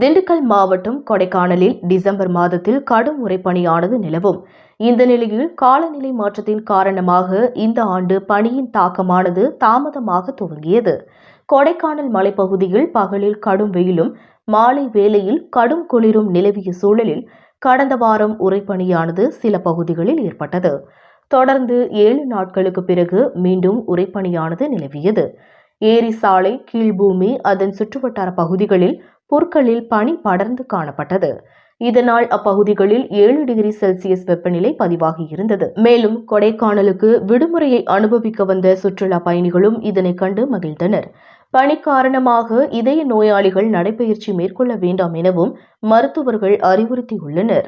திண்டுக்கல் மாவட்டம் கொடைக்கானலில் டிசம்பர் மாதத்தில் கடும் உரைப்பணியானது நிலவும். இந்த நிலையில் காலநிலை மாற்றத்தின் காரணமாக இந்த ஆண்டு பனியின் தாக்கமானது தாமதமாக துவங்கியது. கொடைக்கானல் மலைப்பகுதியில் பகலில் கடும் வெயிலும் மாலை வேளையில் கடும் குளிரும் நிலவிய சூழலில் கடந்த வாரம் உரைப்பணியானது சில பகுதிகளில் ஏற்பட்டது. தொடர்ந்து ஏழு நாட்களுக்கு பிறகு மீண்டும் உரைப்பணியானது நிலவியது. ஏரி சாலை கீழ்பூமி அதன் சுற்றுவட்டார பகுதிகளில் புற்களில் பனி படர்ந்து காணப்பட்டது. இதனால் அப்பகுதிகளில் ஏழு டிகிரி செல்சியஸ் வெப்பநிலை பதிவாகியிருந்தது மேலும் கொடைக்கானலுக்கு விடுமுறையை அனுபவிக்க வந்த சுற்றுலா பயணிகளும் இதனை கண்டு மகிழ்ந்தனர். பனி காரணமாக இதய நோயாளிகள் நடைபயிற்சி மேற்கொள்ள வேண்டாம் எனவும் மருத்துவர்கள் அறிவுறுத்தியுள்ளனர்.